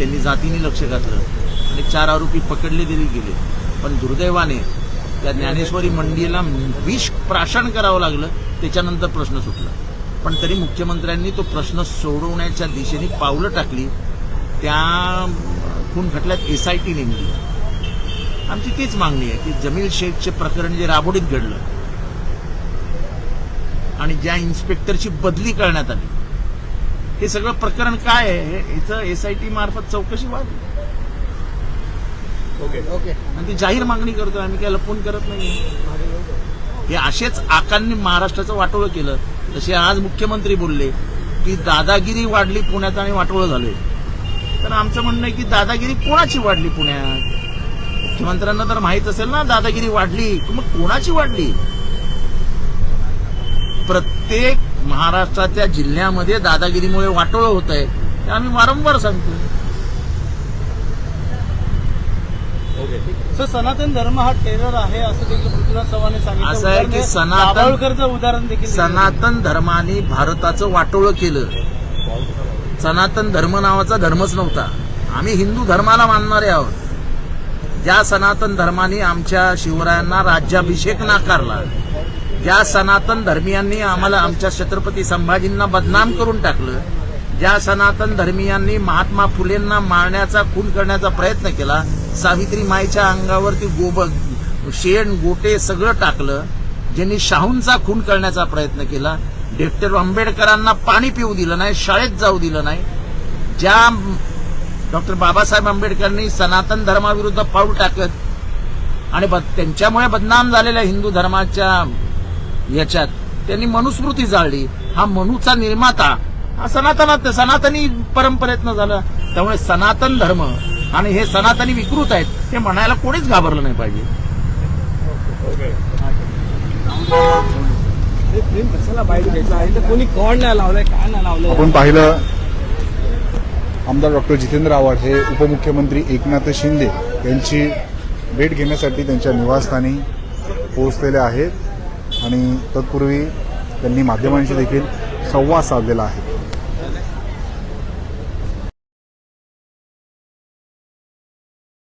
त्यांनी जातीने लक्ष घातलं आणि चार आरोपी पकडले तरी गेले. पण दुर्दैवाने त्या ज्ञानेश्वरी मंडीला विष प्राशन करावं लागलं त्याच्यानंतर प्रश्न सुटला. पण तरी मुख्यमंत्र्यांनी तो प्रश्न सोडवण्याच्या दिशेने पावलं टाकली. त्या खून खटल्यात एस आय टी नेमली. आमची तीच मागणी आहे की जमील शेखचे प्रकरण जे राबोडीत घडलं आणि ज्या इन्स्पेक्टरची बदली करण्यात आली हे सगळं प्रकरण काय आहे? हे- याचं एस आय टी मार्फत चौकशी व्हावी. ओके ओके आणि ती जाहीर मागणी करतोय. आम्ही काय लपवून करत नाही. हे असेच आकांनी महाराष्ट्राचं वाटोळं केलं. जसे आज मुख्यमंत्री बोलले की दादागिरी वाढली पुण्यात आणि वाटोळं झाले तर आमचं म्हणणं आहे की दादागिरी कोणाची वाढली पुण्यात? मुख्यमंत्र्यांना तर माहीत असेल ना दादागिरी वाढली. मग कोणाची वाढली? प्रत्येक महाराष्ट्राच्या जिल्ह्यामध्ये दादागिरीमुळे वाटोळं होत आहे ते आम्ही वारंवार सांगतो सर सनातन धर्म हा टेरर आहे असं देखील पृथ्वीराज चव्हाण सांगितलं. असं आहे की सनातन- उदाहरण देखील. सनातन धर्माने भारताचं वाटोळं केलं. सनातन धर्म नावाचा धर्मच नव्हता. आम्ही हिंदू धर्माला मानणारे आहोत. ज्या सनातन धर्माने आमच्या शिवरायांना राज्याभिषेक नाकारला ज्या सनातन धर्मियांनी आम्हाला आमच्या छत्रपती संभाजींना बदनाम करून टाकलं ज्या सनातन धर्मियांनी महात्मा फुलेंना मारण्याचा खून करण्याचा प्रयत्न केला सावित्री माईच्या अंगावरती गोब शेण गोटे सगळं टाकलं ज्यांनी शाहूंचा खून करण्याचा प्रयत्न केला डॉक्टर आंबेडकरांना पाणी पिऊ दिलं नाही शाळेत जाऊ दिलं नाही ज्या डॉक्टर बाबासाहेब आंबेडकरांनी सनातन धर्माविरुद्ध पाऊल टाकत आणि ब- त्यांच्यामुळे बदनाम झालेल्या हिंदू धर्माच्या याच्यात. त्यांनी मनुस्मृती जाळली. हा मनुचा निर्माता. हा सनातनात सनातनी परंपरेतनं झाला. त्यामुळे सनातन धर्म आणि हे सनातनी विकृत आहेत हे म्हणायला कोणीच घाबरलं नाही पाहिजे. हे कोणी नाही काय नाही आपण पाहिलं आमदार डॉक्टर जितेंद्र आव्हाड हे उपमुख्यमंत्री एकनाथ शिंदे यांची भेट घेण्यासाठी त्यांच्या निवासस्थानी पोहोचलेले आहेत. आणि तत्पूर्वी त्यांनी माध्यमांशी देखील संवाद साधलेला आहे.